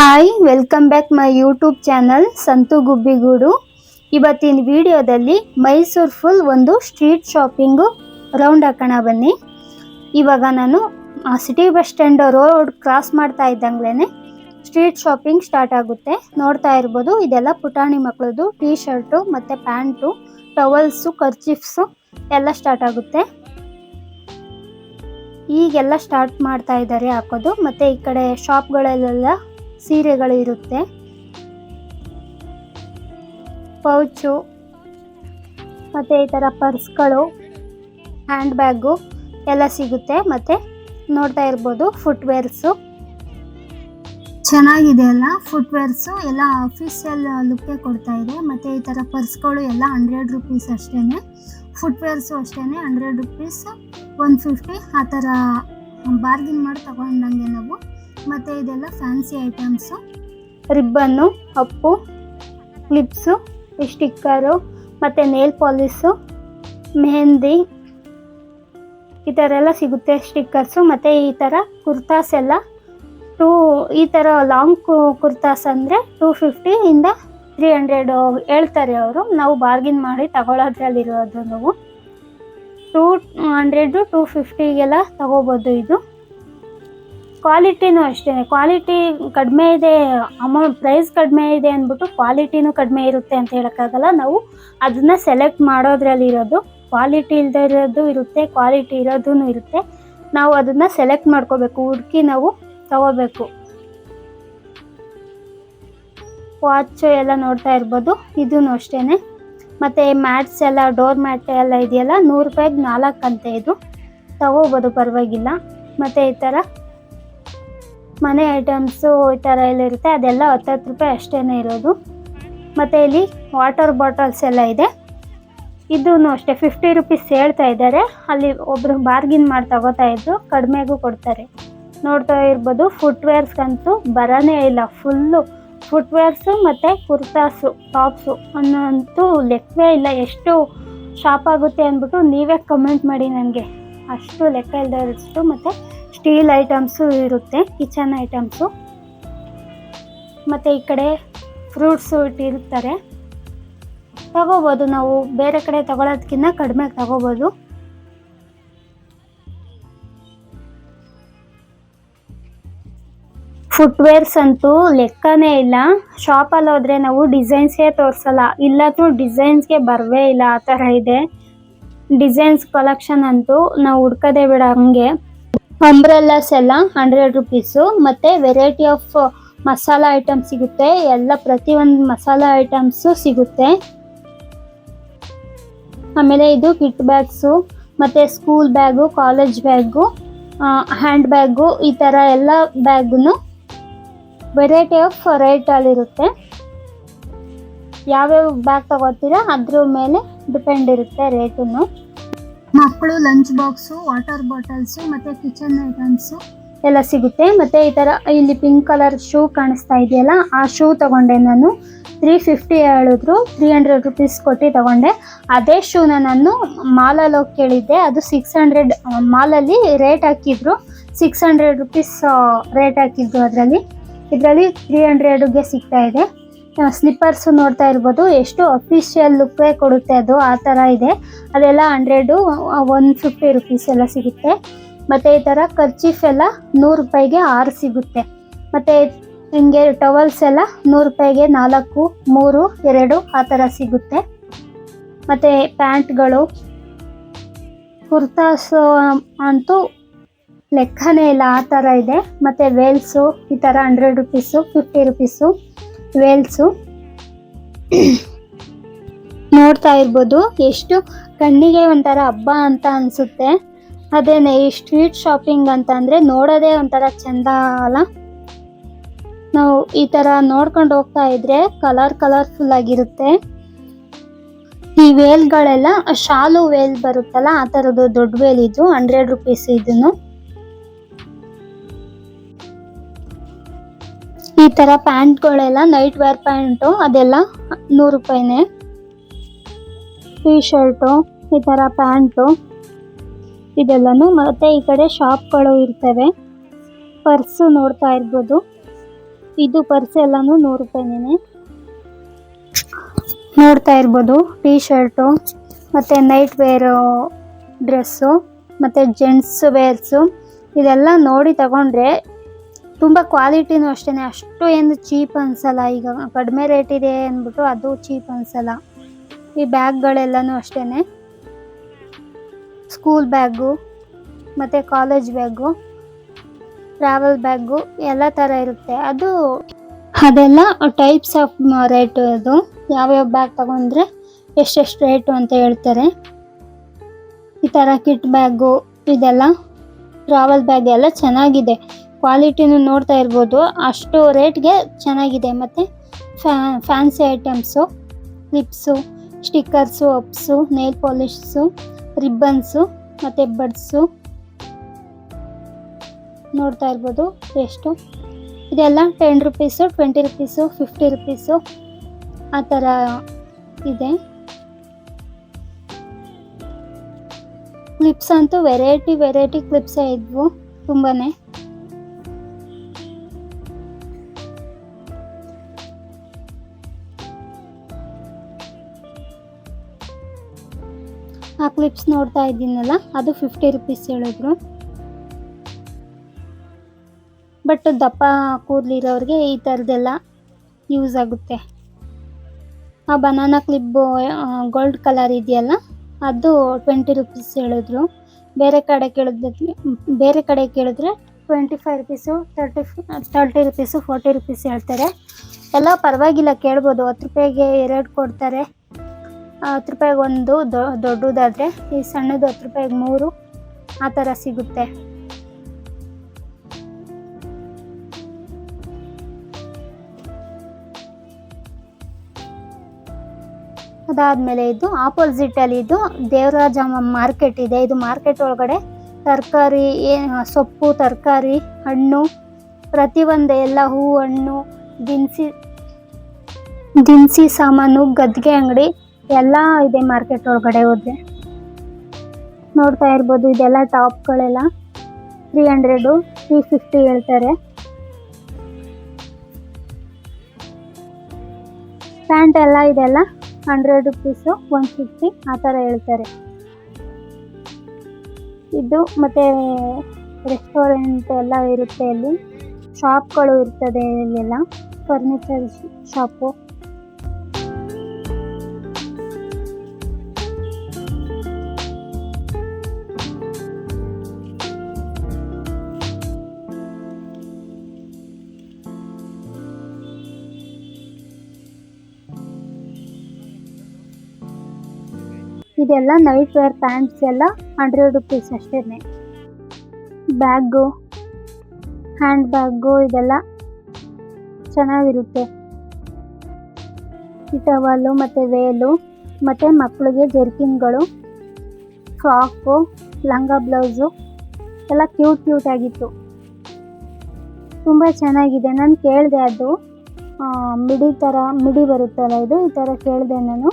Hi welcome back my YouTube channel Santu Gubbigudu ಇವತ್ತಿನ ವಿಡಿಯೋದಲ್ಲಿ Mysuru full ಒಂದು ಸ್ಟ್ರೀಟ್ ಶಾಪಿಂಗು ರೌಂಡ್ ಹಾಕೋಣ ಬನ್ನಿ. ಇವಾಗ ನಾನು city bus stand road cross ಮಾಡ್ತಾ ಇದ್ದಂಗ್ಲೇ ಸ್ಟ್ರೀಟ್ ಶಾಪಿಂಗ್ ಸ್ಟಾರ್ಟ್ ಆಗುತ್ತೆ. ನೋಡ್ತಾ ಇರ್ಬೋದು, ಇದೆಲ್ಲ ಪುಟಾಣಿ ಮಕ್ಕಳದು ಟೀ ಶರ್ಟು ಮತ್ತು ಪ್ಯಾಂಟು ಟವಲ್ಸು ಕರ್ಚಿಫ್ಸು ಎಲ್ಲ ಸ್ಟಾರ್ಟ್ ಆಗುತ್ತೆ. ಈಗೆಲ್ಲ ಸ್ಟಾರ್ಟ್ ಮಾಡ್ತಾ ಇದ್ದಾರೆ ಹಾಕೋದು, ಮತ್ತು ಈ ಕಡೆ ಶಾಪ್ಗಳಲ್ಲೆಲ್ಲ ಸೀರೆಗಳು ಇರುತ್ತೆ ಪೌಚು, ಮತ್ತು ಈ ಥರ ಪರ್ಸ್ಗಳು ಹ್ಯಾಂಡ್ ಬ್ಯಾಗು ಎಲ್ಲ ಸಿಗುತ್ತೆ. ಮತ್ತು ನೋಡ್ತಾ ಇರ್ಬೋದು ಫುಟ್ವೇರ್ಸು. ಚೆನ್ನಾಗಿದೆ ಅಲ್ಲ ಫುಟ್ವೇರ್ಸು? ಎಲ್ಲ ಅಫಿಷಿಯಲ್ ಲುಕ್ಕೇ ಕೊಡ್ತಾ ಇದೆ. ಮತ್ತು ಈ ಥರ ಪರ್ಸ್ಗಳು ಎಲ್ಲ ಹಂಡ್ರೆಡ್ ರುಪೀಸ್ ಅಷ್ಟೇ ಫುಟ್ವೇರ್ಸು ಅಷ್ಟೇ ಹಂಡ್ರೆಡ್ ರುಪೀಸ್ ಒನ್ ಫಿಫ್ಟಿ ಆ ಥರ ಬಾರ್ಗಿನ್ ಮಾಡಿ ತಗೊಂಡಂಗೆ ನಾವು ಮತ್ತು ಇದೆಲ್ಲ ಫ್ಯಾನ್ಸಿ ಐಟಮ್ಸು ರಿಬ್ಬನ್ನು ಅಪ್ಪು ಕ್ಲಿಪ್ಸು ಸ್ಟಿಕ್ಕರು ಮತ್ತು ನೇಲ್ ಪಾಲಿಸು ಮೆಹಂದಿ, ಈ ಥರ ಎಲ್ಲ ಸಿಗುತ್ತೆ ಸ್ಟಿಕ್ಕರ್ಸು ಮತ್ತು ಈ ಥರ ಕುರ್ತಾಸ್ ಎಲ್ಲ ಟೂ ಈ ಥರ ಲಾಂಗ್ ಕುರ್ತಾಸ್ ಅಂದರೆ ಟೂ ಫಿಫ್ಟಿಯಿಂದ ತ್ರೀ ಹಂಡ್ರೆಡ್ ಹೇಳ್ತಾರೆ ಅವರು. ನಾವು ಬಾರ್ಗಿನ್ ಮಾಡಿ ತಗೊಳ್ಳೋದ್ರಲ್ಲಿರೋದು ನಾವು. ಟೂ ಹಂಡ್ರೆಡು ಟೂ ಫಿಫ್ಟಿಗೆಲ್ಲ ತಗೋಬೋದು ಇದು. ಕ್ವಾಲಿಟಿನೂ ಅಷ್ಟೇ ಕ್ವಾಲಿಟಿ ಕಡಿಮೆ ಇದೆ ಅಮೌಂಟ್ ಪ್ರೈಸ್ ಕಡಿಮೆ ಇದೆ ಅಂದ್ಬಿಟ್ಟು ಕ್ವಾಲಿಟಿನೂ ಕಡಿಮೆ ಇರುತ್ತೆ ಅಂತ ಹೇಳೋಕ್ಕಾಗಲ್ಲ. ನಾವು ಅದನ್ನು ಸೆಲೆಕ್ಟ್ ಮಾಡೋದ್ರಲ್ಲಿ ಇರೋದು ಕ್ವಾಲಿಟಿ ಇಲ್ಲದೆ ಇರೋದು ಇರುತ್ತೆ, ಕ್ವಾಲಿಟಿ ಇರೋದೂ ಇರುತ್ತೆ. ನಾವು ಅದನ್ನು ಸೆಲೆಕ್ಟ್ ಮಾಡ್ಕೋಬೇಕು. ಹುಡುಕಿ ನಾವು ತಗೋಬೇಕು. ವಾಚ್ ಎಲ್ಲ ನೋಡ್ತಾ ಇರ್ಬೋದು ಇದೂ ಅಷ್ಟೇ ಮತ್ತು ಮ್ಯಾಟ್ಸ್ ಎಲ್ಲ ಡೋರ್ ಮ್ಯಾಟ್ ಎಲ್ಲ ಇದೆಯಲ್ಲ, ನೂರು ರೂಪಾಯಿಗೆ ನಾಲ್ಕು ಅಂತೆ ಇದು. ತಗೋಬೋದು ಪರವಾಗಿಲ್ಲ. ಮತ್ತು ಈ ಥರ ಮನೆ ಐಟಮ್ಸು ಈ ಥರ ಎಲ್ಲ ಇರುತ್ತೆ. ಅದೆಲ್ಲ ಹತ್ತತ್ತು ರೂಪಾಯಿ ಅಷ್ಟೇ ಇರೋದು. ಮತ್ತು ಇಲ್ಲಿ ವಾಟರ್ ಬಾಟಲ್ಸ್ ಎಲ್ಲ ಇದೆ. ಇದೂ ಅಷ್ಟೇ ಫಿಫ್ಟಿ ರುಪೀಸ್ ಹೇಳ್ತಾ ಇದ್ದಾರೆ. ಅಲ್ಲಿ ಒಬ್ಬರು ಬಾರ್ಗಿನ್ ಮಾಡಿ ತಗೋತಾ ಇದ್ದು ಕಡಿಮೆಗೂ ಕೊಡ್ತಾರೆ. ನೋಡ್ತಾ ಇರ್ಬೋದು ಫುಟ್ವೇರ್ಸ್ಗಂತೂ ಬರೋನೇ ಇಲ್ಲ. ಫುಲ್ಲು ಫುಟ್ವೇರ್ಸು ಮತ್ತು ಕುರ್ತಾಸು ಟಾಪ್ಸು ಅನ್ನೋಂತೂ ಲೆಕ್ಕವೇ ಇಲ್ಲ. ಎಷ್ಟು ಶಾಪ್ ಆಗುತ್ತೆ ಅಂದ್ಬಿಟ್ಟು ನೀವೇ ಕಮೆಂಟ್ ಮಾಡಿ ನನಗೆ. ಅಷ್ಟು ಲೆಕ್ಕ ಇಲ್ಲದಷ್ಟು ಮತ್ತು ಸ್ಟೀಲ್ ಐಟಮ್ಸು ಇರುತ್ತೆ, ಕಿಚನ್ ಐಟಮ್ಸು. ಮತ್ತು ಈ ಕಡೆ ಫ್ರೂಟ್ಸು ಇಟ್ಟಿರ್ತಾರೆ. ತಗೋಬೋದು ನಾವು, ಬೇರೆ ಕಡೆ ತಗೊಳ್ಳೋದಕ್ಕಿಂತ ಕಡಿಮೆ ತಗೋಬೋದು. ಫುಟ್ವೇರ್ಸ್ ಅಂತೂ ಲೆಕ್ಕನೇ ಇಲ್ಲ. ಶಾಪಲ್ಲಿ ಹೋದ್ರೆ ನಾವು ಡಿಸೈನ್ಸೇ ತೋರಿಸಲ್ಲ. ಡಿಸೈನ್ಸ್ ಡಿಸೈನ್ಸ್ಗೆ ಬರವೇ ಇಲ್ಲ ಆ ಥರ ಇದೆ. ಡಿಸೈನ್ಸ್ ಕಲೆಕ್ಷನ್ ಅಂತೂ ನಾವು ಹುಡ್ಕೋದೇ ಬೇಡ ಹಂಗೆ. ಅಂಬ್ರೆಲ್ಲಾಸ್ ಎಲ್ಲ ಹಂಡ್ರೆಡ್ ರುಪೀಸು ಮತ್ತು ವೆರೈಟಿ ಆಫ್ ಮಸಾಲ ಐಟಮ್ ಸಿಗುತ್ತೆ. ಎಲ್ಲ ಪ್ರತಿಯೊಂದು ಮಸಾಲ ಐಟಮ್ಸು ಸಿಗುತ್ತೆ. ಆಮೇಲೆ ಇದು ಕಿಟ್ ಬ್ಯಾಗ್ಸು ಮತ್ತು school bag college bag hand bag ಈ ಥರ ಎಲ್ಲ ಬ್ಯಾಗುನು ವೆರೈಟಿ ಆಫ್ ರೇಟಲ್ಲಿರುತ್ತೆ ಯಾವ್ಯಾವ ಬ್ಯಾಗ್ ತಗೋತೀರಾ ಅದ್ರ ಮೇಲೆ ಡಿಪೆಂಡ್ ಇರುತ್ತೆ ರೇಟನ್ನು ಮಕ್ಕಳು ಲಂಚ್ ಬಾಕ್ಸು ವಾಟರ್ ಬಾಟಲ್ಸು ಮತ್ತು ಕಿಚನ್ ಐಟಮ್ಸು ಎಲ್ಲ ಸಿಗುತ್ತೆ. ಮತ್ತು ಈ ಥರ ಇಲ್ಲಿ ಪಿಂಕ್ ಕಲರ್ ಶೂ ಕಾಣಿಸ್ತಾ ಇದೆಯಲ್ಲ, ಆ ಶೂ ತಗೊಂಡೆ ನಾನು. ತ್ರೀ ಫಿಫ್ಟಿ ಹೇಳಿದ್ರು ತ್ರೀ ಹಂಡ್ರೆಡ್ ರುಪೀಸ್ ಕೊಟ್ಟು ತಗೊಂಡೆ. ಅದೇ ಶೂನ ನಾನು ಮಾಲಲ್ಲಿ ಹೋಗಿ ಕೇಳಿದ್ದೆ. ಅದು ಸಿಕ್ಸ್ ಹಂಡ್ರೆಡ್ ಮಾಲಲ್ಲಿ ರೇಟ್ ಹಾಕಿದ್ರು. ಸಿಕ್ಸ್ ಹಂಡ್ರೆಡ್ ರುಪೀಸ್ ರೇಟ್ ಹಾಕಿದ್ರು ಅದರಲ್ಲಿ. ಇದರಲ್ಲಿ ತ್ರೀ ಹಂಡ್ರೆಡ್ಗೆ ಸಿಗ್ತಾ ಇದೆ. ಸ್ಲಿಪ್ಪರ್ಸು ನೋಡ್ತಾ ಇರ್ಬೋದು. ಎಷ್ಟು ಅಫಿಷಿಯಲ್ ಲುಕ್ಕೇ ಕೊಡುತ್ತೆ ಅದು, ಆ ಥರ ಇದೆ. ಅದೆಲ್ಲ ಹಂಡ್ರೆಡು ಒನ್ ಫಿಫ್ಟಿ ರುಪೀಸ್ ಎಲ್ಲ ಸಿಗುತ್ತೆ. ಮತ್ತು ಈ ಥರ ಖರ್ಚೀಫ್ ಎಲ್ಲ ನೂರು ರೂಪಾಯಿಗೆ ಆರು ಸಿಗುತ್ತೆ. ಮತ್ತು ಹಿಂಗೆ ಟವಲ್ಸ್ ಎಲ್ಲ ನೂರು ರೂಪಾಯಿಗೆ ನಾಲ್ಕು, ಮೂರು, ಎರಡು ಆ ಥರ ಸಿಗುತ್ತೆ. ಮತ್ತು ಪ್ಯಾಂಟ್ಗಳು, ಕುರ್ತಾಸು ಅಂತೂ ಲೆಕ್ಕನೇ ಇಲ್ಲ, ಆ ಥರ ಇದೆ. ಮತ್ತು ವೇಲ್ಸು ಈ ಥರ hundred rupees fifty rupees veils ನೋಡ್ತಾ ಇರ್ಬೋದು. ಎಷ್ಟು ಕಣ್ಣಿಗೆ ಒಂಥರ ಹಬ್ಬ ಅಂತ ಅನಿಸುತ್ತೆ. ಅದೇನೆ, ಈ ಸ್ಟ್ರೀಟ್ ಶಾಪಿಂಗ್ ಅಂತ ಅಂದರೆ ನೋಡೋದೇ ಒಂಥರ ಚೆಂದ ಅಲ್ಲ? ನಾವು ಈ ಥರ ನೋಡ್ಕೊಂಡು ಹೋಗ್ತಾ ಇದ್ರೆ ಕಲರ್ ಕಲರ್ಫುಲ್ ಆಗಿರುತ್ತೆ. ಈ ವೇಲ್ಗಳೆಲ್ಲ ಶಾಲು ವೇಲ್ ಬರುತ್ತಲ್ಲ, ಆ ಥರದ್ದು ದೊಡ್ಡ ವೇಲ್ ಇದು ಹಂಡ್ರೆಡ್ ರುಪೀಸ್ ಇದನ್ನು. ಈ ಥರ ಪ್ಯಾಂಟ್ಗಳೆಲ್ಲ ನೈಟ್ ವೇರ್ ಪ್ಯಾಂಟು, ಅದೆಲ್ಲ ನೂರು ರೂಪಾಯಿನೇ. ಟೀ ಶರ್ಟು ಈ ಥರ ಪ್ಯಾಂಟು, ಇದೆಲ್ಲನೂ. ಮತ್ತೆ ಈ ಕಡೆ ಶಾಪ್ಗಳು ಇರ್ತವೆ. ಪರ್ಸು ನೋಡ್ತಾ ಇರ್ಬೋದು. ಇದು ಪರ್ಸ್ ಎಲ್ಲಾನು ನೂರು ರೂಪಾಯಿನೇ ನೋಡ್ತಾ ಇರ್ಬೋದು. ಟೀ ಶರ್ಟು ಮತ್ತು ನೈಟ್ ವೇರು ಡ್ರೆಸ್ಸು ಮತ್ತು ಜೆಂಟ್ಸ್ ವೇರ್ಸು ಇದೆಲ್ಲ ನೋಡಿ ತಗೊಂಡ್ರೆ ತುಂಬ ಕ್ವಾಲಿಟಿನೂ ಅಷ್ಟೇ ಅಷ್ಟು ಏನು ಚೀಪ್ ಅನ್ಸಲ್ಲ. ಈಗ ಕಡಿಮೆ ರೇಟ್ ಇದೆ ಅಂದ್ಬಿಟ್ಟು ಅದು ಚೀಪ್ ಅನ್ಸಲ್ಲ. ಈ ಬ್ಯಾಗ್ಗಳೆಲ್ಲನೂ ಅಷ್ಟೇ ಸ್ಕೂಲ್ ಬ್ಯಾಗು, ಮತ್ತು ಕಾಲೇಜ್ ಬ್ಯಾಗು ಟ್ರಾವೆಲ್ ಬ್ಯಾಗು, ಎಲ್ಲ ಥರ ಇರುತ್ತೆ. ಅದು ಅದೆಲ್ಲ ಟೈಪ್ಸ್ ಆಫ್ ರೇಟು ಅದು. ಯಾವ್ಯಾವ ಬ್ಯಾಗ್ ತಗೊಂಡ್ರೆ ಎಷ್ಟೆಷ್ಟು ರೇಟು ಅಂತ ಹೇಳ್ತಾರೆ. ಈ ಥರ ಕಿಟ್ ಬ್ಯಾಗು, ಇದೆಲ್ಲ ಟ್ರಾವೆಲ್ ಬ್ಯಾಗ್ ಎಲ್ಲ ಚೆನ್ನಾಗಿದೆ. ಕ್ವಾಲಿಟಿನೂ ನೋಡ್ತಾ ಇರ್ಬೋದು. ಅಷ್ಟು ರೇಟ್ಗೆ ಚೆನ್ನಾಗಿದೆ. ಮತ್ತು fancy items clips stickers ups nail polishes ribbons, ಮತ್ತು ಬಡ್ಸು ನೋಡ್ತಾ ಇರ್ಬೋದು. ಎಷ್ಟು? ಇದೆಲ್ಲ ten rupees twenty rupees fifty rupees ಆ ಥರ ಇದೆ. ಕ್ಲಿಪ್ಸ್ ಅಂತೂ ವೆರೈಟಿ ವೆರೈಟಿ ಕ್ಲಿಪ್ಸೇ ಇದ್ವು ತುಂಬಾ ಆ ಕ್ಲಿಪ್ಸ್ ನೋಡ್ತಾ ಇದ್ದೀನಲ್ಲ, ಅದು ಫಿಫ್ಟಿ ರುಪೀಸ್ ಹೇಳಿದ್ರು. ಬಟ್ ದಪ್ಪ ಕೂದಲಿರೋರಿಗೆ ಈ ಥರದ್ದೆಲ್ಲ ಯೂಸ್ ಆಗುತ್ತೆ. ಆ ಬನಾನಾ ಕ್ಲಿಪ್ ಗೋಲ್ಡ್ ಕಲರ್ ಇದೆಯಲ್ಲ, ಅದು ಟ್ವೆಂಟಿ ರುಪೀಸ್ ಹೇಳಿದ್ರು. ಬೇರೆ ಕಡೆ ಕೇಳಿದ್ರೆ ಬೇರೆ ಕಡೆ ಕೇಳಿದ್ರೆ twenty five rupees thirty thirty rupees forty rupees ಹೇಳ್ತಾರೆ. ಎಲ್ಲ ಪರವಾಗಿಲ್ಲ, ಕೇಳ್ಬೋದು. ಹತ್ತು ರೂಪಾಯಿಗೆ ಎರಡು ಕೊಡ್ತಾರೆ. ಹತ್ತು ರೂಪಾಯಿಗೆ ಒಂದು ದೊಡ್ಡದಾದರೆ, ಈ ಸಣ್ಣದು ಹತ್ತು ರೂಪಾಯಿಗೆ ಮೂರು, ಆ ಥರ ಸಿಗುತ್ತೆ. ಅದಾದಮೇಲೆ ಇದು ಆಪೋಸಿಟಲ್ಲಿ ಇದು ದೇವರಾಜ ಮಾರ್ಕೆಟ್ ಇದೆ. ಇದು ಮಾರ್ಕೆಟ್ ಒಳಗಡೆ ತರಕಾರಿ ಸೊಪ್ಪು, ತರಕಾರಿ, ಹಣ್ಣು, ಪ್ರತಿಯೊಂದು ಎಲ್ಲ ಹೂ ಹಣ್ಣು, ದಿನಸಿ ದಿನಸಿ ಸಾಮಾನು ಗದ್ಗೆ ಅಂಗಡಿ ಎಲ್ಲ ಇದೆ ಮಾರ್ಕೆಟ್ ಒಳಗಡೆ ಹೋದ್ರೆ. ನೋಡ್ತಾ ಇರ್ಬೋದು ಇದೆಲ್ಲ ಟಾಪ್ಗಳೆಲ್ಲ ತ್ರೀ ಹಂಡ್ರೆಡು ತ್ರೀ ಫಿಫ್ಟಿ ಹೇಳ್ತಾರೆ. ಪ್ಯಾಂಟ್ ಎಲ್ಲ ಇದೆಲ್ಲ ಹಂಡ್ರೆಡ್ ರುಪೀಸು ಒನ್ ಫಿಫ್ಟಿ ಆ ಥರ ಹೇಳ್ತಾರೆ. ಇದು ಮತ್ತೆ ರೆಸ್ಟೋರೆಂಟ್ ಎಲ್ಲ ಇರುತ್ತೆ ಅಲ್ಲಿ ಶಾಪ್ಗಳು ಇರ್ತದೆ ಇಲ್ಲೆಲ್ಲ. ಫರ್ನಿಚರ್ ಶಾಪು ಇದೆಲ್ಲ ನೈಟ್ ವೇರ್ ಪ್ಯಾಂಟ್ಸ್ ಎಲ್ಲ ಹಂಡ್ರೆಡ್ ರುಪೀಸ್ ಅಷ್ಟೇ ಬ್ಯಾಗು ಹ್ಯಾಂಡ್ ಬ್ಯಾಗು ಇದೆಲ್ಲ ಚೆನ್ನಾಗಿರುತ್ತೆ. ಟವಲು ಮತ್ತು ವೇಲು ಮತ್ತು ಮಕ್ಕಳಿಗೆ ಜರ್ಕಿನ್ಗಳು ಫ್ರಾಕು ಲಂಗ ಬ್ಲೌಸು ಎಲ್ಲ ಕ್ಯೂಟ್ ಕ್ಯೂಟ್ ಆಗಿತ್ತು. ತುಂಬ ಚೆನ್ನಾಗಿದೆ. ನಾನು ಕೇಳಿದೆ ಅದು ಮಿಡಿ ಥರ ಮಿಡಿ ಬರುತ್ತಲ್ಲ ಇದು, ಈ ಥರ ಕೇಳಿದೆ ನಾನು.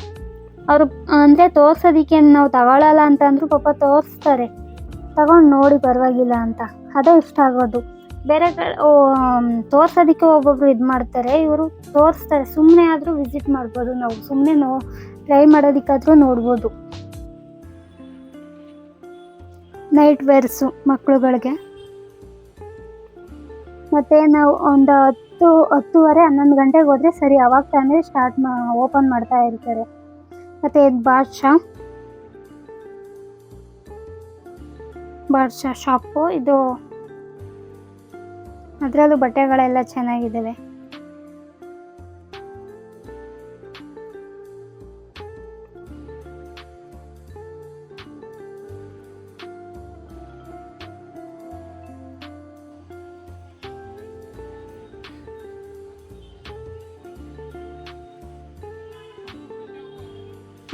ಅವರು, ಅಂದರೆ ತೋರ್ಸೋದಕ್ಕೆ ನಾವು ತಗೊಳ್ಳಲ್ಲ ಅಂತಂದ್ರು ಪಾಪ ತೋರಿಸ್ತಾರೆ. ತಗೊಂಡು ನೋಡಿ ಪರವಾಗಿಲ್ಲ ಅಂತ. ಅದೇ ಇಷ್ಟ ಆಗೋದು. ಬೇರೆ ಕಡೆ ತೋರ್ಸೋದಕ್ಕೆ ಒಬ್ಬೊಬ್ರು ಇದು ಮಾಡ್ತಾರೆ. ಇವರು ತೋರಿಸ್ತಾರೆ. ಸುಮ್ಮನೆ ಆದರೂ ವಿಸಿಟ್ ಮಾಡ್ಬೋದು ನಾವು. ಸುಮ್ಮನೆ ನೋ, ಟ್ರೈ ಮಾಡೋದಕ್ಕಾದರೂ ನೋಡ್ಬೋದು. ನೈಟ್ ವೇರ್ಸು ಮಕ್ಕಳುಗಳಿಗೆ ಮತ್ತು ನಾವು ಒಂದು ಹತ್ತು, ಹತ್ತುವರೆ, ಹನ್ನೊಂದು ಗಂಟೆಗೆ ಹೋದರೆ ಸರಿ, ಅವಾಗ ತಾನೇ ಸ್ಟಾರ್ಟ್ ಮಾ ಓಪನ್ ಮಾಡ್ತಾ ಇರ್ತಾರೆ. ಮತ್ತು ಇದು ಬಾದ್ಶಾ ಬಾದ್ಶಾ ಶಾಪು. ಇದು ಅದರಲ್ಲೂ ಬಟ್ಟೆಗಳೆಲ್ಲ ಚೆನ್ನಾಗಿದ್ದಾವೆ.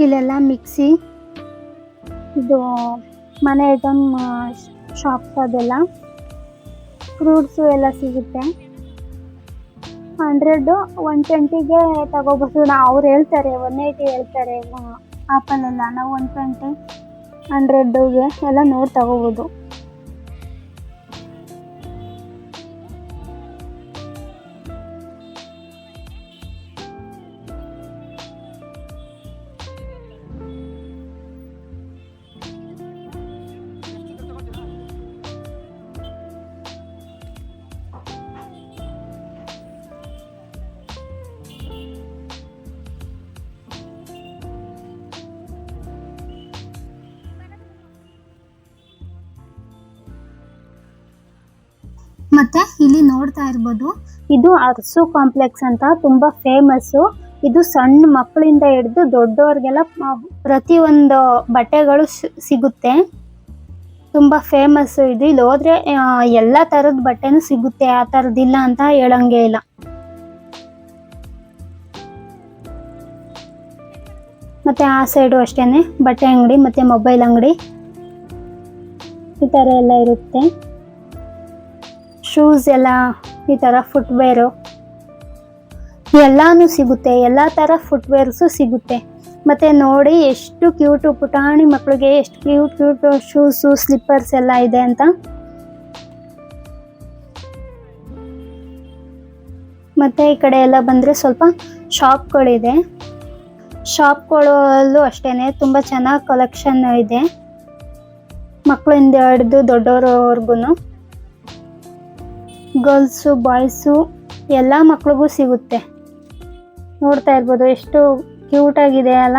ಇಲ್ಲೆಲ್ಲ ಮಿಕ್ಸಿ, ಇದು ಮನೆ ಐಟಮ್ ಶಾಪ್ಸ್ ಅದೆಲ್ಲ. ಫ್ರೂಟ್ಸು ಎಲ್ಲ ಸಿಗುತ್ತೆ. ಹಂಡ್ರೆಡು ಒನ್ ಟ್ವೆಂಟಿಗೆ ತಗೋಬೋದು. ನಾ ಅವ್ರು ಹೇಳ್ತಾರೆ ಒನ್ ಏಯ್ಟಿ ಹೇಳ್ತಾರೆ ಆಪಲ್ಲೆಲ್ಲ ನಾವು ಒನ್ ಟ್ವೆಂಟಿ ಹಂಡ್ರೆಡ್ಗೆ ಎಲ್ಲ ನೋಡಿ ತಗೋಬೋದು. ಮತ್ತೆ ಇಲ್ಲಿ ನೋಡ್ತಾ ಇರ್ಬೋದು. ಇದು ಅರ್ಸು ಕಾಂಪ್ಲೆಕ್ಸ್ ಅಂತ ತುಂಬಾ ಫೇಮಸ್ ಇದು ಸಣ್ಣ ಮಕ್ಕಳಿಂದ ಹಿಡಿದು ದೊಡ್ಡವ್ರಿಗೆಲ್ಲ ಪ್ರತಿಯೊಂದು ಬಟ್ಟೆಗಳು ಸಿಗುತ್ತೆ. ತುಂಬಾ ಫೇಮಸ್ ಇದು. ಇಲ್ಲಿ ಹೋದ್ರೆ ಎಲ್ಲಾ ತರದ ಬಟ್ಟೆನೂ ಸಿಗುತ್ತೆ. ಆ ತರದಿಲ್ಲ ಅಂತ ಹೇಳಂಗೆ ಇಲ್ಲ. ಮತ್ತೆ ಆ ಸೈಡು ಅಷ್ಟೇನೆ. ಬಟ್ಟೆ ಅಂಗಡಿ ಮತ್ತೆ ಮೊಬೈಲ್ ಅಂಗಡಿ. ಈ ತರ ಎಲ್ಲ ಇರುತ್ತೆ. ಶೂಸ್ ಎಲ್ಲ ಈ ಥರ ಫುಟ್ವೇರು ಎಲ್ಲನೂ ಸಿಗುತ್ತೆ, ಎಲ್ಲ ಥರ ಫುಟ್ವೇರ್ಸು ಸಿಗುತ್ತೆ. ಮತ್ತು ನೋಡಿ ಎಷ್ಟು ಕ್ಯೂಟು ಪುಟಾಣಿ ಮಕ್ಕಳಿಗೆ ಎಷ್ಟು ಕ್ಯೂಟ್ ಕ್ಯೂಟ್ ಶೂಸು ಸ್ಲಿಪ್ಪರ್ಸ್ ಎಲ್ಲ ಇದೆ ಅಂತ. ಮತ್ತು ಈ ಕಡೆ ಎಲ್ಲ ಬಂದರೆ ಸ್ವಲ್ಪ ಶಾಪ್ಗಳಿದೆ ಶಾಪ್ಗಳಲ್ಲೂ ಅಷ್ಟೇ ತುಂಬ ಚೆನ್ನಾಗಿ ಕಲೆಕ್ಷನ್ ಇದೆ. ಮಕ್ಕಳಿಂದ ಹಿಡಿದು ದೊಡ್ಡವರವರೆಗೂ ಗರ್ಲ್ಸು, ಬಾಯ್ಸು, ಎಲ್ಲ ಮಕ್ಳಿಗೂ ಸಿಗುತ್ತೆ. ನೋಡ್ತಾ ಇರ್ಬೋದು, ಎಷ್ಟು ಕ್ಯೂಟಾಗಿದೆ ಅಲ್ಲ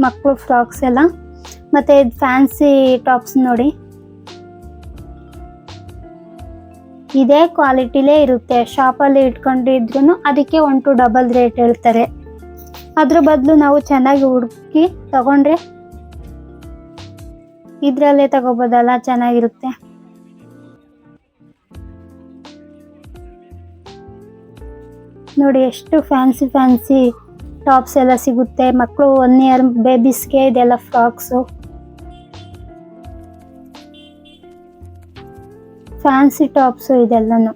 ಮಕ್ಕಳು ಫ್ರಾಕ್ಸ್ ಎಲ್ಲ. ಮತ್ತು ಇದು ಫ್ಯಾನ್ಸಿ ಟಾಪ್ಸ್ ನೋಡಿ. ಇದೇ ಕ್ವಾಲಿಟಿಲೇ ಇರುತ್ತೆ. ಶಾಪಲ್ಲಿ ಇಟ್ಕೊಂಡಿದ್ರು ಅದಕ್ಕೆ ಒನ್ ಟು ಡಬಲ್ ರೇಟ್ ಹೇಳ್ತಾರೆ. ಅದ್ರ ಬದಲು ನಾವು ಚೆನ್ನಾಗಿ ಹುಡುಕಿ ತಗೊಂಡ್ರೆ ಇದರಲ್ಲೇ ತಗೋಬೋದಲ್ಲ, ಚೆನ್ನಾಗಿರುತ್ತೆ. ನೋಡಿ ಎಷ್ಟು ಫ್ಯಾನ್ಸಿ ಫ್ಯಾನ್ಸಿ ಟಾಪ್ಸ್ ಎಲ್ಲ ಸಿಗುತ್ತೆ. ಮಕ್ಕಳು ಒನ್ ಇಯರ್ ಬೇಬೀಸ್ಗೆ ಇದೆಲ್ಲ ಫ್ರಾಕ್ಸು ಫ್ಯಾನ್ಸಿ ಟಾಪ್ಸು ಇದೆಲ್ಲನು.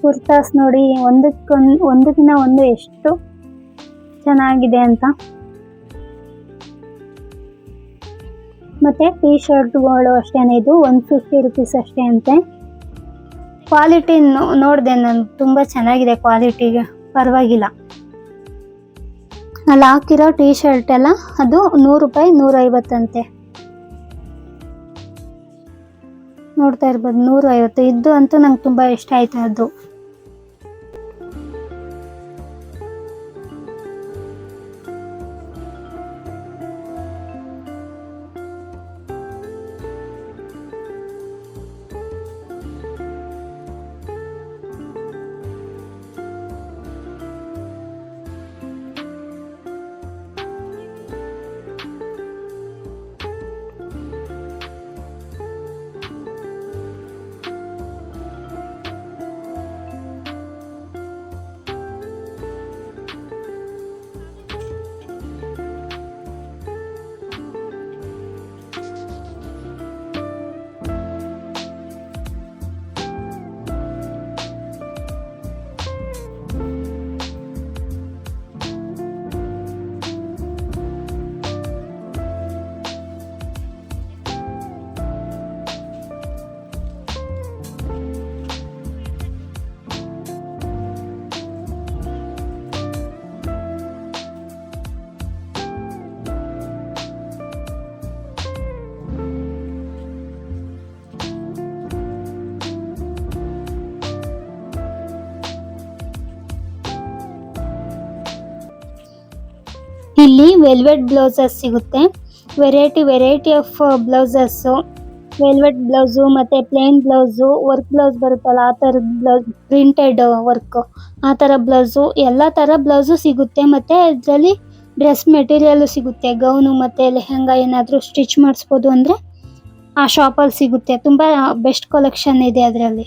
ಕುರ್ತಾಸ್ ನೋಡಿ ಒಂದಕ್ಕೊಂದು ಒಂದಕ್ಕಿಂತ ಒಂದು ಎಷ್ಟು ಚೆನ್ನಾಗಿದೆ ಅಂತ. ಮತ್ತೆ ಟೀ ಶರ್ಟ್ಗಳು ಅಷ್ಟೇನೆ, ಇದು ಒನ್ ಫಿಫ್ಟಿ ರುಪೀಸ್ ಅಷ್ಟೇ ಅಂತೆ. ಕ್ವಾಲಿಟಿ ನೋಡಿದೆ ನಾನು ತುಂಬ ಚೆನ್ನಾಗಿದೆ ಕ್ವಾಲಿಟಿಗೆ ಪರವಾಗಿಲ್ಲ. ಅಲ್ಲಿ, ಹಾಕಿರೋ ಟೀ ಶರ್ಟ್ ಎಲ್ಲ, ಅದು ನೂರು ರೂಪಾಯಿ ನೂರೈವತ್ತಂತೆ. ನೋಡ್ತಾ ಇರ್ಬೋದು, ನೂರೈವತ್ತು. ಇದ್ದು ಅಂತೂ ನಂಗೆ ತುಂಬ ಇಷ್ಟ ಆಯ್ತು ಅದು. ಇಲ್ಲಿ ವೆಲ್ವೆಟ್ ಬ್ಲೌಸಸ್ ಸಿಗುತ್ತೆ. Variety variety of blouses velvet blouse ಮತ್ತು ಪ್ಲೇನ್ ಬ್ಲೌಸು ವರ್ಕ್ ಬ್ಲೌಸ್ ಬರುತ್ತಲ್ಲ, ಆ ಥರದ ಬ್ಲೌಸ್ ಪ್ರಿಂಟೆಡ್ ವರ್ಕು ಆ ಥರ ಬ್ಲೌಸು, ಎಲ್ಲ ಥರ ಬ್ಲೌಸು ಸಿಗುತ್ತೆ. ಮತ್ತು ಇದರಲ್ಲಿ ಡ್ರೆಸ್ ಮೆಟೀರಿಯಲ್ ಸಿಗುತ್ತೆ. ಗೌನು ಮತ್ತು ಲೆಹಂಗಾ ಏನಾದರೂ ಸ್ಟಿಚ್ ಮಾಡಿಸ್ಬೋದು ಅಂದರೆ ಆ ಶಾಪಲ್ಲಿ ಸಿಗುತ್ತೆ. ತುಂಬ ಬೆಸ್ಟ್ ಕಲೆಕ್ಷನ್ ಇದೆ ಅದರಲ್ಲಿ.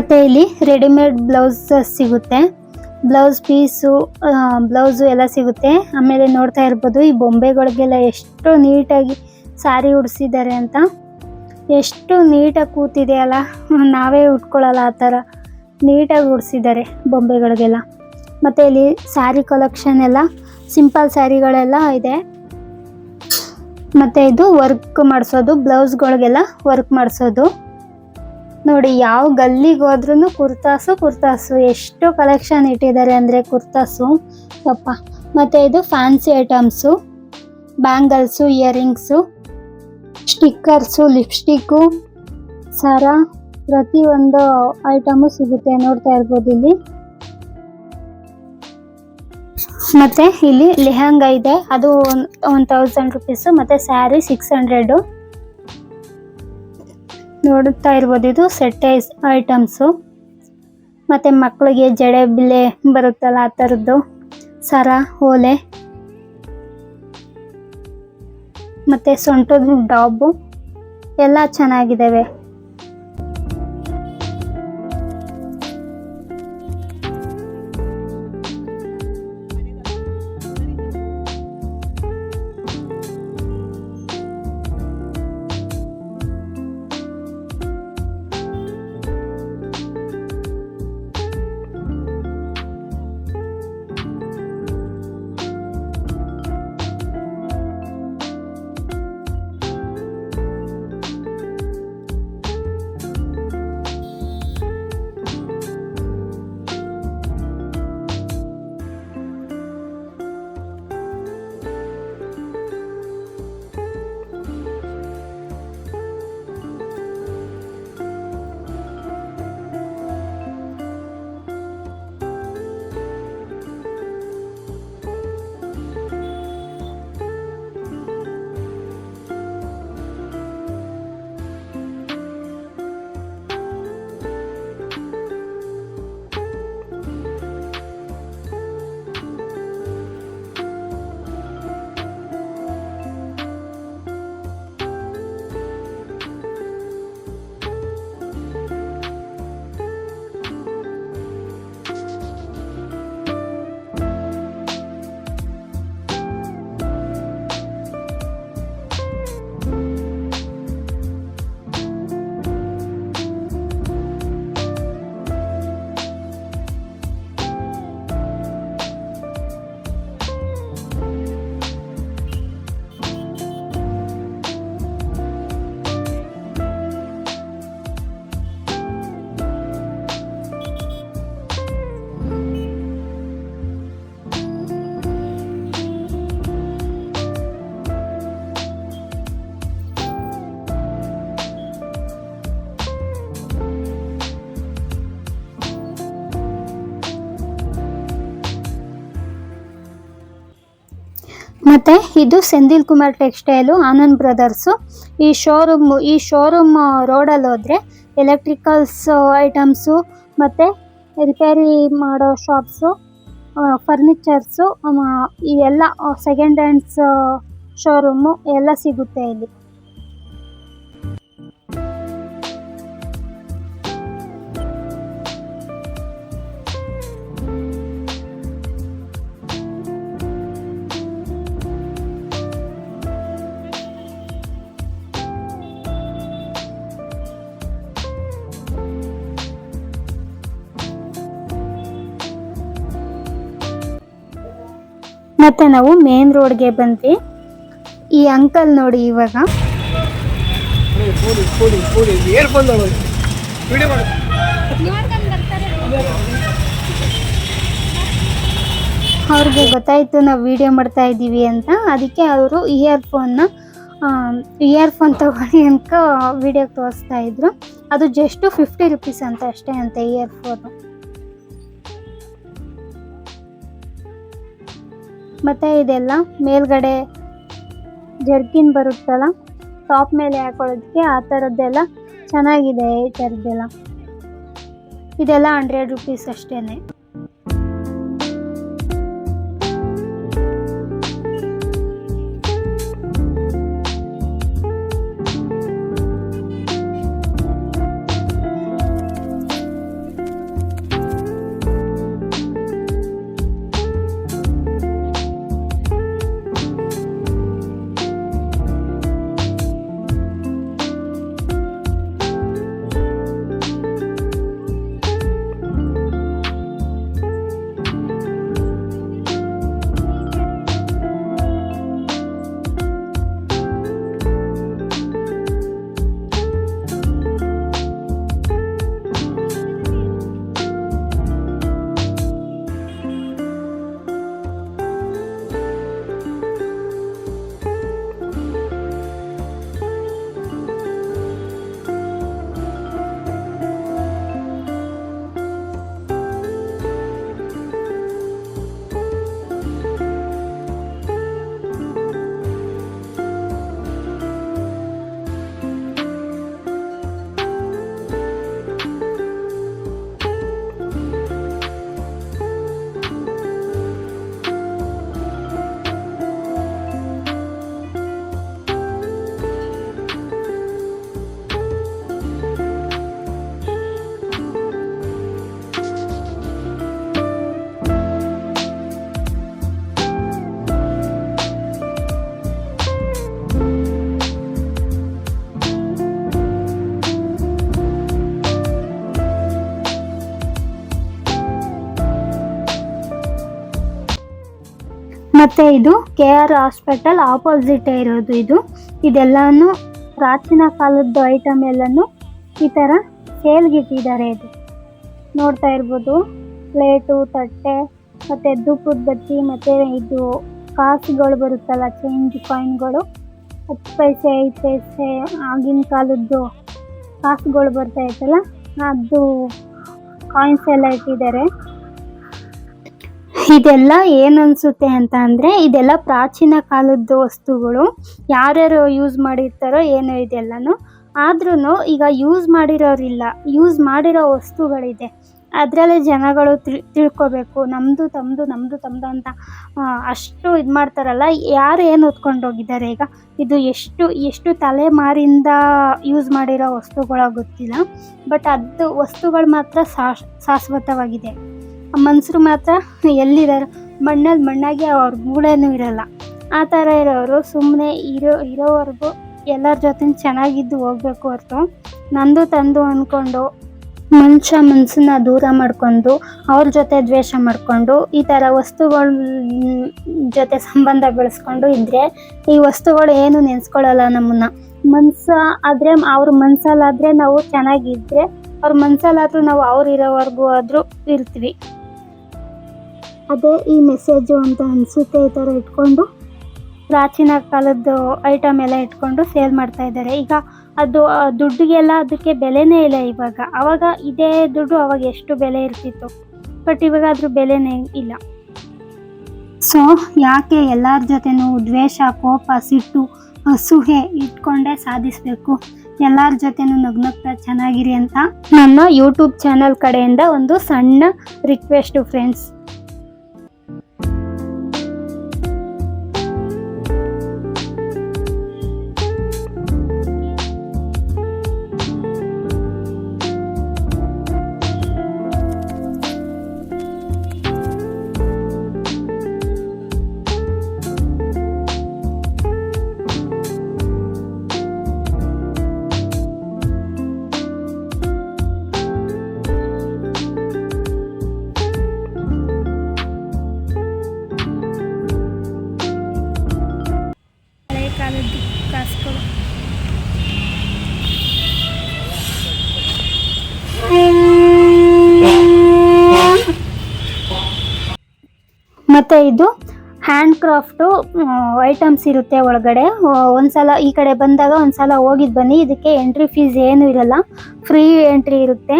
ಮತ್ತೆ ಇಲ್ಲಿ ರೆಡಿಮೇಡ್ ಬ್ಲೌಸ್ ಸಿಗುತ್ತೆ. ಬ್ಲೌಸ್ ಪೀಸು ಬ್ಲೌಸು ಎಲ್ಲ ಸಿಗುತ್ತೆ. ಆಮೇಲೆ ನೋಡ್ತಾ ಇರ್ಬೋದು ಈ ಬೊಂಬೆಗಳಿಗೆಲ್ಲ ಎಷ್ಟು ನೀಟಾಗಿ ಸಾರಿ ಉಡಿಸಿದ್ದಾರೆ ಅಂತ. ಎಷ್ಟು ನೀಟಾಗಿ ಕೂತಿದೆ ಅಲ್ಲ. ನಾವೇ ಉಟ್ಕೊಳ್ಳಲ್ಲ ಆ ಥರ ನೀಟಾಗಿ ಉಡಿಸಿದ್ದಾರೆ ಬೊಂಬೆಗಳಿಗೆಲ್ಲ. ಮತ್ತು ಇಲ್ಲಿ ಸ್ಯಾರಿ ಕಲೆಕ್ಷನ್ ಎಲ್ಲ, ಸಿಂಪಲ್ ಸ್ಯಾರಿಗಳೆಲ್ಲ ಇದೆ. ಮತ್ತು ಇದು ವರ್ಕ್ ಮಾಡಿಸೋದು, ಬ್ಲೌಸ್ಗಳಿಗೆಲ್ಲ ವರ್ಕ್ ಮಾಡಿಸೋದು. ನೋಡಿ, ಯಾವ ಗಲ್ಲಿಗೆ ಹೋದ್ರೂ ಕುರ್ತಾಸು ಕುರ್ತಾಸು. ಎಷ್ಟು ಕಲೆಕ್ಷನ್ ಇಟ್ಟಿದ್ದಾರೆ ಅಂದರೆ ಕುರ್ತಾಸು. ಪಪ್ಪ ಮತ್ತು ಇದು fancy items bangles earrings stickers lipstick ಸರ, ಪ್ರತಿಯೊಂದು ಐಟಮು ಸಿಗುತ್ತೆ ನೋಡ್ತಾ ಇರ್ಬೋದು ಇಲ್ಲಿ. ಮತ್ತೆ ಇಲ್ಲಿ ಲೆಹಂಗಾ ಇದೆ. ಅದು ಒನ್ ತೌಸಂಡ್ ರುಪೀಸು ಮತ್ತೆ ಸ್ಯಾರಿ ಸಿಕ್ಸ್ ಹಂಡ್ರೆಡ್ ನೋಡುತ್ತಾ ಇರ್ಬೋದು. ಇದು ಸೆಟ್ ಐಟಮ್ಸು ಮತ್ತೆ ಮಕ್ಕಳಿಗೆ ಜಡೆ ಬಿಲೆ ಬರುತ್ತಲ್ಲ, ಆ ಥರದ್ದು ಸರ, ಓಲೆ. ಮತ್ತೆ ಸೊಂಟದ ಡಾಬು. ಎಲ್ಲ ಚೆನ್ನಾಗಿದ್ದಾವೆ. ಮತ್ತೆ ಇದು ಸೆಂದಿಲ್ ಕುಮಾರ್ ಟೆಕ್ಸ್ಟೈಲು, ಆನಂದ್ ಬ್ರದರ್ಸು. ಈ ಶೋರೂಮ್ ಈ ಶೋರೂಮ್ ರೋಡಲ್ಲಿ ಹೋದ್ರೆ ಎಲೆಕ್ಟ್ರಿಕಲ್ಸ್ ಐಟಮ್ಸು ಮತ್ತೆ ರಿಪೇರಿ ಮಾಡೋ ಶಾಪ್ಸು ಫರ್ನಿಚರ್ಸು ಈ ಎಲ್ಲ ಸೆಕೆಂಡ್ ಹ್ಯಾಂಡ್ಸ್ ಶೋರೂಮು ಎಲ್ಲ ಸಿಗುತ್ತೆ ಇಲ್ಲಿ. ಮತ್ತೆ ನಾವು ಮೇನ್ ರೋಡ್ಗೆ ಬಂದ್ವಿ. ಈ ಅಂಕಲ್ ನೋಡಿ ಇವಾಗ. ಅವ್ರಿಗೆ ಗೊತ್ತಾಯ್ತು ನಾವು ವಿಡಿಯೋ ಮಾಡ್ತಾ ಇದ್ದೀವಿ ಅಂತ. ಅದಕ್ಕೆ ಅವರು ಇಯರ್ಫೋನ್ನ ಇಯರ್ಫೋನ್ ತಗೊಳ್ಳಿ ಅಂತ ವಿಡಿಯೋ ತೋರಿಸ್ತಾ ಇದ್ರು. ಅದು ಜಸ್ಟ್ ಫಿಫ್ಟಿ ರುಪೀಸ್ ಅಂತ ಅಷ್ಟೇ ಅಂತ ಇಯರ್ಫೋನು ಮತ್ತೆ ಇದೆಲ್ಲ ಮೇಲ್ಗಡೆ ಜರ್ಕಿನ್ ಬರುತ್ತಲ್ಲ, ಟಾಪ್ ಮೇಲೆ ಹಾಕೊಳ್ಳೋದಕ್ಕೆ ಆ ಥರದ್ದೆಲ್ಲ ಚೆನ್ನಾಗಿದೆ ಈ ಥರದ್ದೆಲ್ಲ. ಇದೆಲ್ಲ ಹಂಡ್ರೆಡ್ ರುಪೀಸ್ ಅಷ್ಟೇನೆ. ಮತ್ತೆ ಇದು ಕೆ ಆರ್ ಹಾಸ್ಪಿಟಲ್ ಆಪೋಸಿಟ್ ಇರೋದು ಇದು. ಇದೆಲ್ಲಾನು ಪ್ರಾಚೀನ ಕಾಲದ್ದು ಐಟಮ್ ಎಲ್ಲಾನು ಈ ತರ ಸೇಲ್ಗೆ ಇಟ್ಟಿದ್ದಾರೆ ಇದು. ನೋಡ್ತಾ ಇರ್ಬೋದು ಪ್ಲೇಟು ತಟ್ಟೆ, ಮತ್ತೆ ಧೂಪದ ಬತ್ತಿ, ಮತ್ತೆ ಇದು ಕಾಸುಗಳು ಬರುತ್ತಲ್ಲ ಚೇಂಜ್ ಕಾಯಿನ್ಗಳು ಹತ್ತು ಪೈಸೆ, ಐದು ಪೈಸೆ ಆಗಿನ ಕಾಲದ್ದು ಕಾಸುಗಳು ಬರ್ತಾ ಇತ್ತಲ್ಲ, ಅದು ಕಾಯಿನ್ಸ್ ಎಲ್ಲ ಇಟ್ಟಿದ್ದಾರೆ. ಇದೆಲ್ಲ ಏನು ಅನ್ಸುತ್ತೆ ಅಂತ ಅಂದರೆ ಇದೆಲ್ಲ ಪ್ರಾಚೀನ ಕಾಲದ ವಸ್ತುಗಳು. ಯಾರ್ಯಾರು ಯೂಸ್ ಮಾಡಿರ್ತಾರೋ ಏನೋ ಇದೆಲ್ಲನೂ. ಆದ್ರೂ ಈಗ ಯೂಸ್ ಮಾಡಿರೋರಿಲ್ಲ. ಯೂಸ್ ಮಾಡಿರೋ ವಸ್ತುಗಳಿದೆ. ಅದರಲ್ಲೇ ಜನಗಳು ತಿಳ್ ತಿಳ್ಕೊಬೇಕು. ನಮ್ಮದು ತಮ್ಮದು ನಮ್ಮದು ತಮ್ಮದು ಅಂತ ಅಷ್ಟು ಇದು ಮಾಡ್ತಾರಲ್ಲ. ಯಾರು ಏನು ಹೊತ್ಕೊಂಡು ಹೋಗಿದ್ದಾರೆ ಈಗ? ಇದು ಎಷ್ಟು ಎಷ್ಟು ತಲೆಮಾರಿಂದ ಯೂಸ್ ಮಾಡಿರೋ ವಸ್ತುಗಳ ಗೊತ್ತಿಲ್ಲ. ಬಟ್ ಅದು ವಸ್ತುಗಳು ಮಾತ್ರ ಶಾಶ್ ಶಾಶ್ವತವಾಗಿದೆ. ಮನುಷ್ಯರು ಮಾತ್ರ ಎಲ್ಲಿದ್ದಾರೆ ಮಣ್ಣಲ್ಲಿ ಮಣ್ಣಾಗಿ ಅವ್ರ ಮೂಳೆನೂ ಇರಲ್ಲ. ಆ ಥರ ಇರೋರು ಸುಮ್ಮನೆ ಇರೋ, ಇರೋವರೆಗೂ ಎಲ್ಲರ ಜೊತೆ ಚೆನ್ನಾಗಿದ್ದು ಹೋಗ್ಬೇಕು ಹೊರತು. ನಂದು ತಂದು ಅಂದ್ಕೊಂಡು ಮನುಷ್ಯ ಮನಸ್ಸನ್ನ ದೂರ ಮಾಡ್ಕೊಂಡು, ಅವ್ರ ಜೊತೆ ದ್ವೇಷ ಮಾಡಿಕೊಂಡು, ಈ ಥರ ವಸ್ತುಗಳ ಜೊತೆ ಸಂಬಂಧ ಬೆಳೆಸ್ಕೊಂಡು ಇದ್ರೆ ಈ ವಸ್ತುಗಳು ಏನು ನೆನೆಸ್ಕೊಳ್ಳಲ್ಲ ನಮ್ಮನ್ನ. ಮನ್ಸ ಆದರೆ ಅವ್ರ ಮನಸ್ಸಲ್ಲಾದರೆ ನಾವು ಚೆನ್ನಾಗಿದ್ದರೆ ಅವ್ರ ಮನಸ್ಸಲ್ಲಾದರೂ ನಾವು ಅವ್ರು ಇರೋವರೆಗೂ ಆದರೂ ಇರ್ತೀವಿ. ಅದೇ ಈ ಮೆಸೇಜು ಅಂತ ಅನಿಸುತ್ತೆ ಈ ಥರ ಇಟ್ಕೊಂಡು. ಪ್ರಾಚೀನ ಕಾಲದ್ದು ಐಟಮ್ ಎಲ್ಲ ಇಟ್ಕೊಂಡು ಸೇಲ್ ಮಾಡ್ತಾ ಇದ್ದಾರೆ. ಈಗ ಅದು ದುಡ್ಡಿಗೆಲ್ಲ ಅದಕ್ಕೆ ಬೆಲೆನೇ ಇಲ್ಲ ಇವಾಗ. ಅವಾಗ ಇದೇ ದುಡ್ಡು ಅವಾಗ ಎಷ್ಟು ಬೆಲೆ ಇರ್ತಿತ್ತು? ಬಟ್ ಇವಾಗ ಅದ್ರ ಬೆಲೆನೇ ಇಲ್ಲ. ಸೊ ಯಾಕೆ ಎಲ್ಲರ ಜೊತೆನೂ ದ್ವೇಷ, ಕೋಪ, ಸಿಟ್ಟು ಸುಹೆ ಇಟ್ಕೊಂಡೇ ಸಾಧಿಸಬೇಕು? ಎಲ್ಲರ ಜೊತೆನೂ ನಗ್ನಗ್ತಾ ಚೆನ್ನಾಗಿರಿ ಅಂತ ನನ್ನ ಯೂಟ್ಯೂಬ್ ಚಾನಲ್ ಕಡೆಯಿಂದ ಒಂದು ಸಣ್ಣ ರಿಕ್ವೆಸ್ಟು ಫ್ರೆಂಡ್ಸ್ ಇದು ಹ್ಯಾಂಡ್ ಕ್ರಾಫ್ಟು ಐಟಮ್ಸ್ ಇರುತ್ತೆ ಒಳಗಡೆ. ಒಂದ್ಸಲ ಈ ಕಡೆ ಬಂದಾಗ ಒಂದ್ಸಲ ಹೋಗಿದ್ ಬನ್ನಿ. ಇದಕ್ಕೆ ಎಂಟ್ರಿ ಫೀಸ್ ಏನು ಇರಲ್ಲ. ಫ್ರೀ ಎಂಟ್ರಿ ಇರುತ್ತೆ.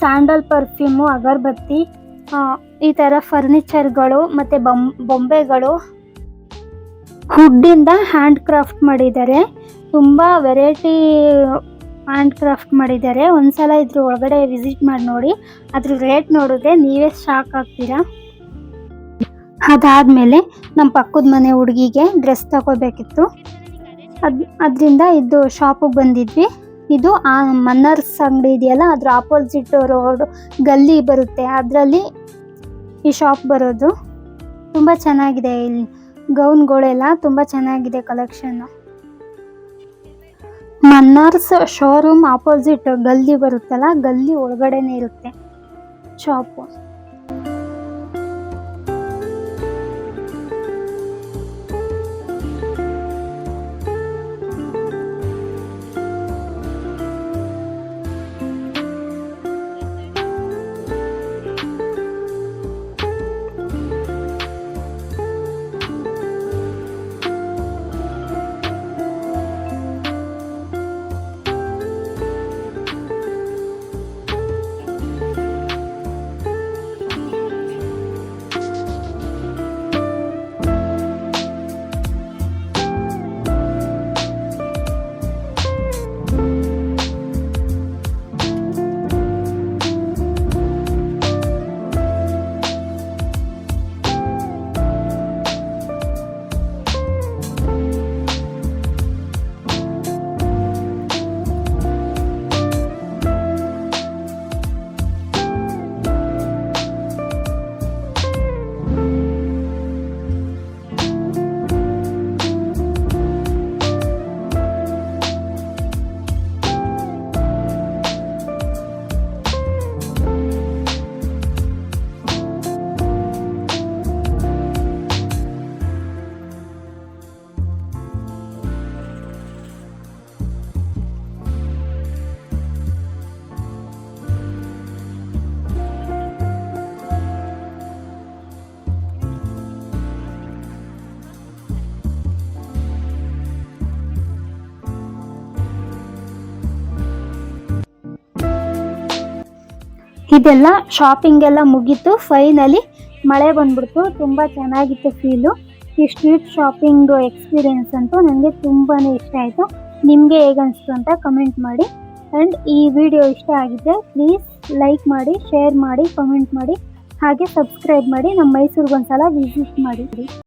ಸ್ಯಾಂಡಲ್ ಪರ್ಫ್ಯೂಮು ಅಗರಬತ್ತಿ ಈ ಥರ ಫರ್ನಿಚರ್ಗಳು ಮತ್ತು ಬೊಂ, ಬೊಂಬೆಗಳು ಹುಡ್ಡಿಂದ ಹ್ಯಾಂಡ್ ಕ್ರಾಫ್ಟ್ ಮಾಡಿದ್ದಾರೆ. ತುಂಬ ವೆರೈಟಿ ಹ್ಯಾಂಡ್ ಕ್ರಾಫ್ಟ್ ಮಾಡಿದ್ದಾರೆ. ಒಂದ್ಸಲ ಇದ್ರ ಒಳಗಡೆ ವಿಸಿಟ್ ಮಾಡಿ ನೋಡಿ. ಅದ್ರ ರೇಟ್ ನೋಡಿದ್ರೆ ನೀವೇ ಶಾಕ್ ಆಗ್ತೀರಾ. ಅದಾದಮೇಲೆ ನಮ್ಮ ಪಕ್ಕದ ಮನೆ ಹುಡುಗಿಗೆ ಡ್ರೆಸ್ ತಗೋಬೇಕಿತ್ತು. ಅದ್, ಅದರಿಂದ ಇದು ಶಾಪಿಗೆ ಬಂದಿದ್ವಿ. ಇದು ಆ ಮನ್ನರ್ಸ್ ಅಂಗಡಿ ಇದೆಯಲ್ಲ, ಅದ್ರ ಆಪೋಸಿಟ್ ರೋಡ್ ಗಲ್ಲಿ ಬರುತ್ತೆ. ಅದರಲ್ಲಿ ಈ ಶಾಪ್ ಬರೋದು. ತುಂಬ ಚೆನ್ನಾಗಿದೆ ಇಲ್ಲಿ. ಗೌನ್ಗಳೆಲ್ಲ ತುಂಬ ಚೆನ್ನಾಗಿದೆ ಕಲೆಕ್ಷನ್ನು ಮನ್ನರ್ಸ್ ಶೋರೂಮ್ ಆಪೋಸಿಟ್ ಗಲ್ಲಿ ಬರುತ್ತಲ್ಲ, ಗಲ್ಲಿ ಒಳಗಡೆನೇ ಇರುತ್ತೆ ಶಾಪು ಇದೆಲ್ಲ ಶಾಪಿಂಗ್ ಎಲ್ಲ ಮುಗೀತು. ಫೈನಲಿ ಮಳೆ ಬಂದ್ಬಿಡ್ತು. ತುಂಬ ಚೆನ್ನಾಗಿತ್ತು ಫೀಲು ಈ ಸ್ಟ್ರೀಟ್ ಶಾಪಿಂಗ್ ಎಕ್ಸ್ಪೀರಿಯೆನ್ಸ್ ಅಂತೂ ನನಗೆ ತುಂಬಾ ಇಷ್ಟ ಆಯಿತು. ನಿಮಗೆ ಹೇಗನ್ನಿಸ್ತು ಅಂತ ಕಮೆಂಟ್ ಮಾಡಿ. ಆ್ಯಂಡ್ ಈ ವಿಡಿಯೋ ಇಷ್ಟ ಆಗಿದ್ದರೆ ಪ್ಲೀಸ್ ಲೈಕ್ ಮಾಡಿ ಶೇರ್ ಮಾಡಿ ಕಮೆಂಟ್ ಮಾಡಿ. ಹಾಗೆ ಸಬ್ಸ್ಕ್ರೈಬ್ ಮಾಡಿ. ನಮ್ಮ ಮೈಸೂರಿಗೊಂದ್ಸಲ ವಿಸಿಟ್ ಮಾಡಿ.